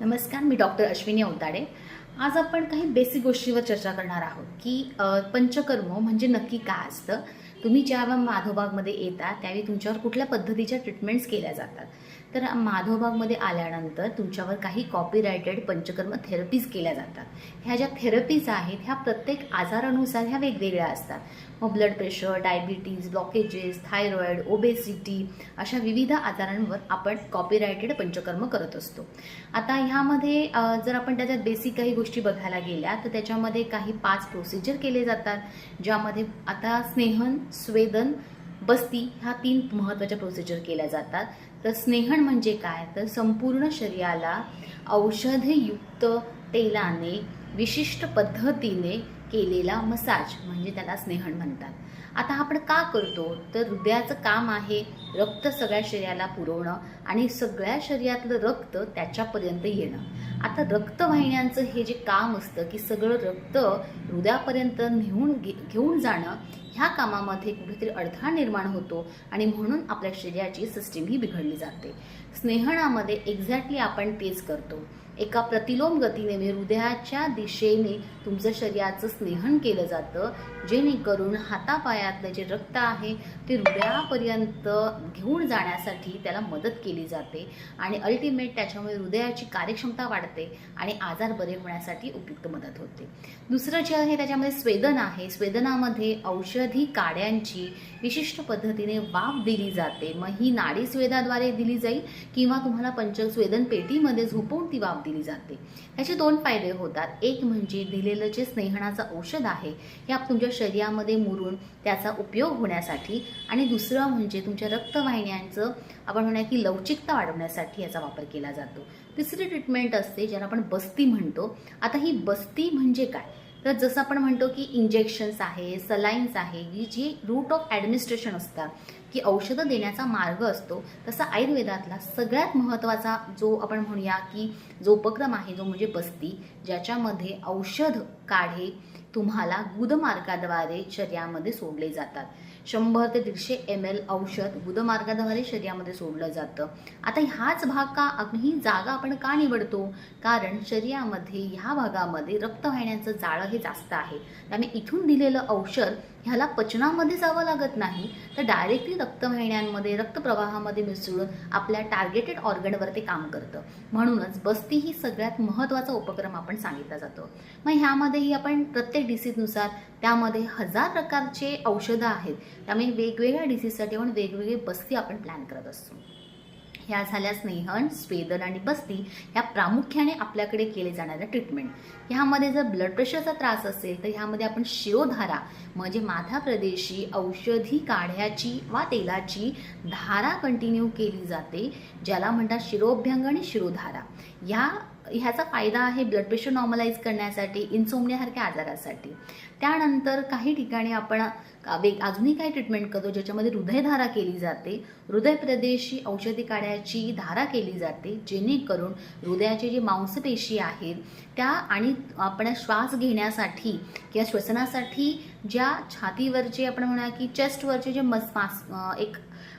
नमस्कार मी डॉक्टर अश्विनी अवताडे आज आपण काही बेसिक गोष्टीवर चर्चा करणार आहोत की पंचकर्म म्हणजे नक्की काय असतं? तुम्ही ज्यावेळी माधोबागमध्ये येता त्यावेळी तुमच्यावर कुठल्या पद्धतीच्या ट्रीटमेंट्स केल्या जातात? तर माधवबागमध्ये आल्यानंतर तुमच्यावर काही कॉपीरायटेड पंचकर्म थेरपीज केल्या जातात. ह्या ज्या थेरपीज आहेत ह्या प्रत्येक आजारानुसार ह्या वेगवेगळ्या असतात. मग blood pressure diabetes blockages thyroid obesity अशा विविध आजारांवर आपण कॉपीरायटेड पंचकर्म करत असतो. आता ह्यामध्ये जर आपण त्याच्यात बेसिक काही गोष्टी बघायला गेल्या तर त्याच्यामध्ये काही पाच प्रोसिजर केले जातात ज्यामध्ये आता स्नेहन स्वेदन बस्ती ह्या तीन महत्त्वाच्या प्रोसिजर केल्या जातात. तर स्नेहण म्हणजे काय? तर संपूर्ण शरीराला औषधयुक्त तेलाने विशिष्ट पद्धतीने केलेला मसाज म्हणजे त्याला स्नेहण म्हणतात. आता आपण का करतो? तर हृदयाचं काम आहे रक्त सगळ्या शरीराला पुरवणं आणि सगळ्या शरीरातलं रक्त त्याच्यापर्यंत येणं. आता रक्तवाहिन्यांचं हे जे काम असतं की सगळं रक्त हृदयापर्यंत नेऊन घे घेऊन जाणं ह्या कामामध्ये कुठेतरी अडथळा निर्माण होतो आणि म्हणून आपल्या शरीराची सिस्टीम ही बिघडली जाते. स्नेहणामध्ये एक्झॅक्टली आपण तेच करतो. एका प्रतिलोम गतीने म्हणजे हृदयाच्या दिशेने तुमचं शरीराचं स्नेहन केलं जातं. जेणेकरून हातापायातलं जे रक्त आहे ते हृदयापर्यंत घेऊन जाण्यासाठी त्याला मदत केली जाते आणि अल्टिमेट त्याच्यामुळे हृदयाची कार्यक्षमता वाढते आणि आजार बरे होण्यासाठी उपयुक्त मदत होते. दुसरं जे आहे त्याच्यामध्ये स्वेदन आहे. स्वेदनामध्ये औषध काड्यांची विशिष्ट पद्धतीने वाफ दिली जाते. मग ही नाडीस्वेदाद्वारे दिली जाईल किंवा तुम्हाला पंचस्वेदन पेटीमध्ये झोपवून ती वाफ दिली जाते. ह्याचे दोन फायदे होतात. एक म्हणजे दिलेलं जे स्नेहणाचं औषध आहे हे आप तुमच्या शरीरामध्ये मुरून त्याचा उपयोग होण्यासाठी आणि दुसरं म्हणजे तुमच्या रक्तवाहिन्यांचं आपण म्हणूया की लवचिकता वाढवण्यासाठी याचा वापर केला जातो. तिसरी ट्रीटमेंट असते ज्याला आपण बस्ती म्हणतो. आता ही बस्ती म्हणजे काय? तर जसं आपण म्हणतो की इंजेक्शन्स आहे सलाईन्स आहे ही जी रूट ऑफ ॲडमिनिस्ट्रेशन असतात की औषधं देण्याचा मार्ग असतो तसा आयुर्वेदातला सगळ्यात महत्त्वाचा जो आपण म्हणूया की जो उपक्रम आहे जो म्हणजे बस्ती ज्याच्यामध्ये औषध काढे तुम्हाला गुदमार्गाद्वारे शरीरामध्ये सोडले जातात. शंभर ते दीडशे एम एल औषध गुदमार्गाद्वारे शरीरामध्ये सोडलं जातं. आता ह्याच भाग का ही जागा आपण का निवडतो? कारण शरीरामध्ये ह्या भागामध्ये रक्तवाहिन्यांचं जाळं हे जास्त आहे. त्यामुळे इथून दिलेलं औषध ह्याला पचनामध्ये जावं लागत नाही तर डायरेक्टली रक्तवाहिन्यांमध्ये रक्तप्रवाहामध्ये मिसळून आपल्या टार्गेटेड ऑर्गनवर ते काम करतं. म्हणूनच बस्ती ही सगळ्यात महत्त्वाचा उपक्रम आपण सांगितला जातो. मग ह्यामध्येही आपण प्रत्येक डिसीजनुसार त्यामध्ये हजार प्रकारचे औषधं आहेत. त्यामुळे वेगवेगळ्या डिसीजसाठी आपण वेगवेगळे बस्ती आपण प्लॅन करत असतो. ह्या झाल्या स्नेहन स्वेदन आणि बस्ती ह्या प्रामुख्याने आपल्याकडे केले जाणाऱ्या ट्रीटमेंट ह्यामध्ये जर ब्लड प्रेशरचा त्रास असेल तर ह्यामध्ये आपण शिरोधारा म्हणजे माथा प्रदेशी औषधी काढ्याची वा तेलाची धारा कंटिन्यू केली जाते ज्याला म्हणतात शिरोभ्यंग आणि शिरोधारा. ह्या ह्याचा फायदा आहे ब्लड प्रेशर नॉर्मलाईज करण्यासाठी इन्सोमनियासारख्या आजारासाठी. त्यानंतर काही ठिकाणी आपण वेग अजूनही काही ट्रीटमेंट करतो ज्याच्यामध्ये हृदयधारा केली जाते. हृदय प्रदेशी औषधी काढ्याची धारा केली जाते जेणेकरून हृदयाचे जे मांसपेशी आहेत त्या आणि आपण श्वास घेण्यासाठी किंवा श्वसनासाठी ज्या छातीवरचे आपण म्हणा की चेस्टवरचे जे मस मास एक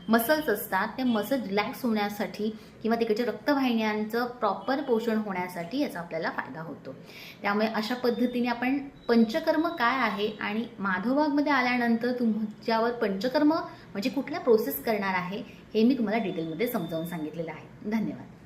मसल्स असतात ते मसल रिलॅक्स होण्यासाठी किंवा तिकडच्या रक्तवाहिन्यांचं प्रॉपर पोषण होण्यासाठी याचा आपल्याला फायदा होतो. त्यामुळे अशा पद्धतीने आपण पंचकर्म काय आहे आणि माधवबागमध्ये आल्यानंतर तुमच्यावर पंचकर्म म्हणजे कुठल्या प्रोसेस करणार आहे हे मी तुम्हाला डिटेलमध्ये समजावून सांगितलेलं आहे. धन्यवाद.